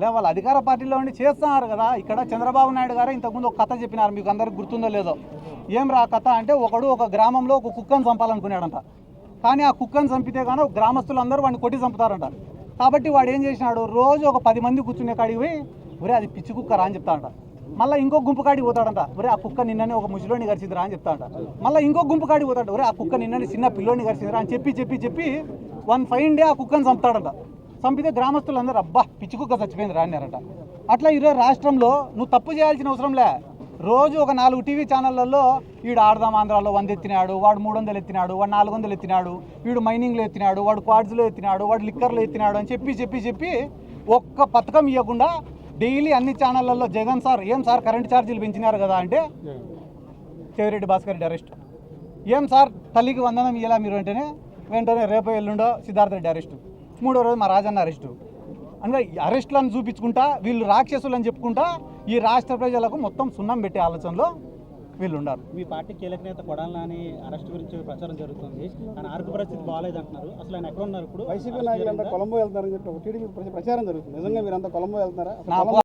లే వాళ్ళు అధికార పార్టీలో ఉండి చేస్తున్నారు కదా. ఇక్కడ చంద్రబాబు నాయుడు గారు ఇంతకుముందు ఒక కథ చెప్పినారు. మీకు అందరికి గుర్తుందో లేదో. ఏం రా కథ అంటే ఒకడు ఒక గ్రామంలో ఒక కుక్కను చంపాలనుకున్నాడంట. కానీ ఆ కుక్కను చంపితే కానీ గ్రామస్తులందరూ వాడిని కొట్టి చంపుతారంట. కాబట్టి వాడు ఏం చేసినాడు? రోజు ఒక పది మంది కూర్చునే కాడికి పోయి ఒరే అది పిచ్చి కుక్క రా అని చెప్తాడంట. మళ్ళీ ఇంకో గుంపు కాడికి పోతాడంట. ఒరే ఆ కుక్క నిన్ననే ఒక ముసలోని గరిచిందిరా అని చెప్తాడంట. మళ్ళీ ఇంకో గుంపు కాడికి పోతాడు ఒరే ఆ కుక్క నిన్ననే చిన్న పిల్లోని గరిచిందిరా అని చెప్పి చెప్పి చెప్పి వన్ ఫైన్ డే ఆ కుక్కను చంపుతాడంట. చంపితే గ్రామస్తులందరూ అబ్బా పిచ్చుకుక్క చచ్చిపోయింది రాన్నారట అట్లా ఈరోజు రాష్ట్రంలో నువ్వు తప్పు చేయాల్సిన అవసరంలే రోజు ఒక నాలుగు టీవీ ఛానళ్ళల్లో వీడు ఆడదాం ఆంధ్రాలో వంద ఎత్తినాడు వాడు మూడు వందలు ఎత్తినాడు వాడు నాలుగు వందలు ఎత్తినాడు వీడు మైనింగ్లో ఎత్తినాడు వాడు క్వాడ్స్లో ఎత్తినాడు వాడు లిక్కర్లో ఎత్తినాడు అని చెప్పి చెప్పి చెప్పి ఒక్క పథకం ఇవ్వకుండా డైలీ అన్ని ఛానళ్ళల్లో జగన్ సార్ ఏం సార్ కరెంట్ ఛార్జీలు పెంచినారు కదా అంటే చెవిరెడ్డి భాస్కర్ రెడ్డి అరెస్ట్. ఏం సార్ తల్లికి వందనం ఇలా మీరు వెంటనే వెంటనే రేపు ఎల్లుండో సిద్ధార్థ రెడ్డి అరెస్టు. మూడో రోజు మా రాజన్న అరెస్టు. అంటే ఈ అరెస్టులను చూపించుకుంటా వీళ్ళు రాక్షసులు అని చెప్పుకుంటా ఈ రాష్ట్ర ప్రజలకు మొత్తం సున్నం పెట్టే ఆలోచనలో వీళ్ళు ఉన్నారు మీ పార్టీ కీలక నేత కొడాలి నాని అరెస్ట్ గురించి ప్రచారం జరుగుతుంది. ఆయన ఆరోగ్య పరిస్థితి బాగాలేదు అంటున్నారు అసలు ఆయన ఎక్కడ ఉన్నారు ఇప్పుడు? వైసీపీ నాయకులంతా కొలంబో వెళ్తారని చెప్పి ఒక టీడీపీ ప్రచారం జరుగుతుంది. నిజంగా మీరంతా కొలంబో కొలంబో